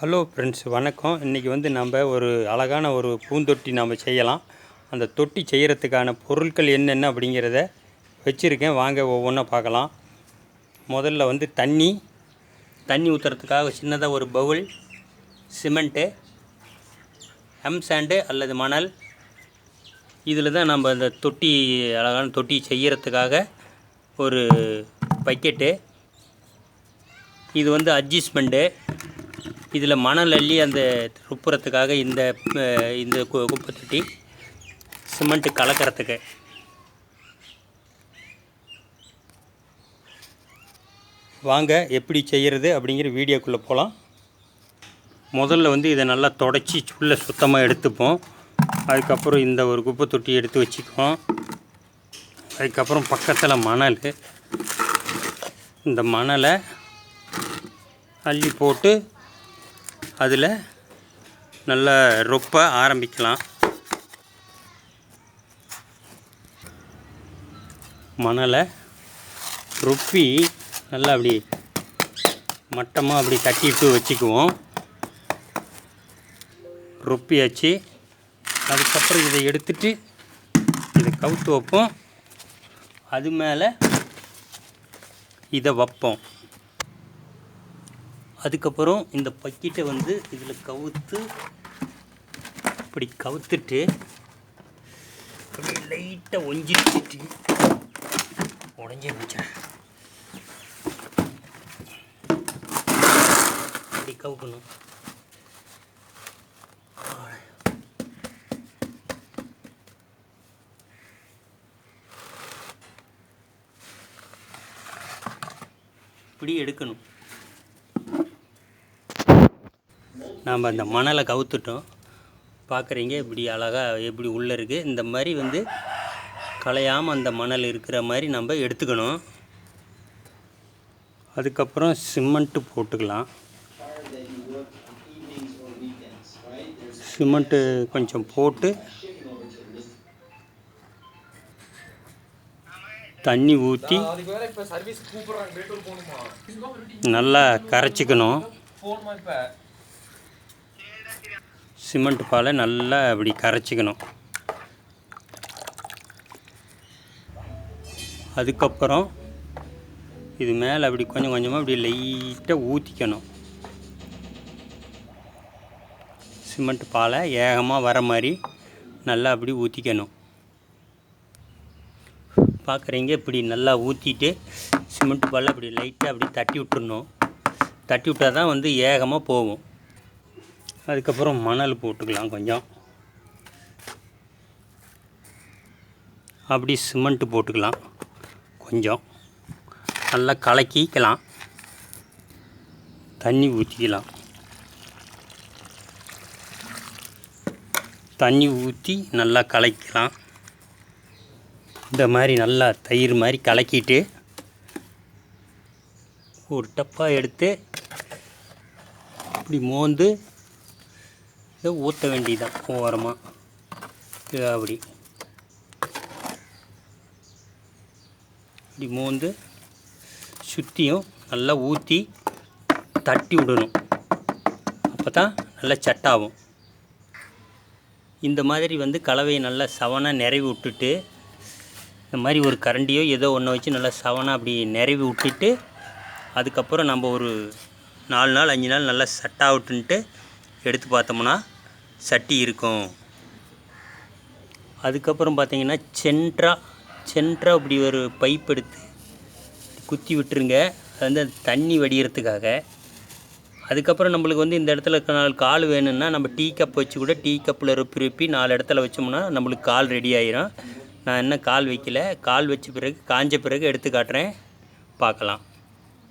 Hello friends வணக்கம். இன்றைக்கி வந்து நம்ம ஒரு அழகான ஒரு பூந்தொட்டி நாம் செய்யலாம். அந்த தொட்டி செய்கிறதுக்கான பொருட்கள் என்னென்ன அப்படிங்கிறத வச்சுருக்கேன். வாங்க ஒவ்வொன்றா பார்க்கலாம். முதல்ல வந்து தண்ணி. தண்ணி ஊற்றுறதுக்காக சின்னதாக ஒரு பவுல் சிமெண்ட்டு எம் சாண்டு அல்லது மணல். இதில் தான் நம்ம இந்த தொட்டி அழகான தொட்டி செய்கிறதுக்காக ஒரு பக்கெட்டு. இது வந்து அட்ஜஸ்ட்மெண்ட்டு. இதில் மணல் அள்ளி அந்த துப்புறத்துக்காக இந்த இந்த கு- குப்பை தொட்டி சிமெண்ட்டு கலக்கிறதுக்கு. வாங்க எப்படி செய்கிறது அப்படிங்கிற வீடியோக்குள்ளே போகலாம் முதல்ல வந்து இதை நல்லா தொடச்சி உள்ளே சுத்தமாக எடுத்துப்போம். அதுக்கப்புறம் இந்த ஒரு குப்பை தொட்டி எடுத்து வச்சுக்குவோம். அதுக்கப்புறம் பக்கத்தில் மணல். இந்த மணலை அள்ளி போட்டு அதில் நல்லா ரொப்ப ஆரம்பிக்கலாம். மணலை ரொப்பி நல்லா அப்படி மட்டமாக அப்படி தட்டிட்டு வச்சுக்குவோம். ரொப்பியாச்சு. அதுக்கப்புறம் இதை எடுத்துட்டு இதை கவுத்து வைப்போம். அது மேலே இதை வைப்போம். அதுக்கப்புறம் இந்த பக்கெட்டை வந்து இதில் கவுத்து இப்படி கவுத்துட்டு அப்படியே லைட்டாக ஒஞ்சிட்டு உடஞ்சி வச்சேன் அப்படி கவுக்கணும். இப்படி எடுக்கணும். நாம் அந்த மணலை கவுத்துட்டோம். பார்க்குறீங்க இப்படி அழகாக எப்படி உள்ளே இருக்குது இந்த மாதிரி வந்து கலையாமல் அந்த மணல் இருக்கிற மாதிரி நம்ம எடுத்துக்கணும். அதுக்கப்புறம் சிமெண்ட்டு போட்டுக்கலாம். சிமெண்ட்டு கொஞ்சம் போட்டு தண்ணி ஊற்றி நல்லா கரைச்சிக்கணும். சிமெண்ட் பாலை நல்லா அப்படி கரைச்சிக்கணும். அதுக்கப்புறம் இது மேலே அப்படி கொஞ்சம் கொஞ்சமாக அப்படி லைட்டாக ஊற்றிக்கணும் சிமெண்ட் பாலை ஏகமாக வர மாதிரி நல்லா அப்படி ஊற்றிக்கணும் பார்க்குறீங்க இப்படி நல்லா ஊற்றிட்டு சிமெண்ட் பாலை அப்படி லைட்டாக அப்படி தட்டி விட்டுருணும் தட்டி விட்டால் தான் வந்து ஏகமாக போகும். அதுக்கப்புறம் மணல் போட்டுக்கலாம் கொஞ்சம். அப்படி சிமெண்ட்டு போட்டுக்கலாம் கொஞ்சம். நல்லா கலக்கிக்கலாம். தண்ணி ஊற்றிக்கலாம் தண்ணி ஊற்றி நல்லா கலக்கலாம் இந்த மாதிரி நல்லா தயிர் மாதிரி கலக்கிட்டு ஒரு டப்பா எடுத்து இப்படி மோந்து இதை ஊற்ற வேண்டியதான் ஓரமாக இது அப்படி. இப்படி மோந்து சுற்றியும் நல்லா ஊற்றி தட்டி விடணும். அப்போ தான் நல்லா சட்டாகும். இந்த மாதிரி வந்து கலவையை நல்லா சவனாக நிறவி விட்டுட்டு இந்த மாதிரி ஒரு கரண்டியோ ஏதோ ஒன்று வச்சு நல்லா சவனாக அப்படி நிறவி விட்டுட்டு அதுக்கப்புறம் நம்ம ஒரு நாலு நாள் அஞ்சு நாள் நல்லா சட்டாகட்டுன்ட்டு எடுத்து பார்த்தோம்னா சட்டி இருக்கும். அதுக்கப்புறம் பார்த்தீங்கன்னா சென்ட்ரா சென்ட்ரா இப்படி ஒரு பைப் எடுத்து குத்தி விட்டுருங்க. அது வந்து தண்ணி வடிகிறதுக்காக. அதுக்கப்புறம் நம்மளுக்கு வந்து இந்த இடத்துல இருக்க நாலு கால் வேணும்னா நம்ம டீ கப் வச்சு கூட டீ கப்பில் ரொப்பி நாலு இடத்துல வச்சோம்னா நம்மளுக்கு கால் ரெடி ஆயிரும். நான் என்ன கால் வைக்கல. கால் வச்ச பிறகு காஞ்ச பிறகு எடுத்து காட்டுறேன். பார்க்கலாம்.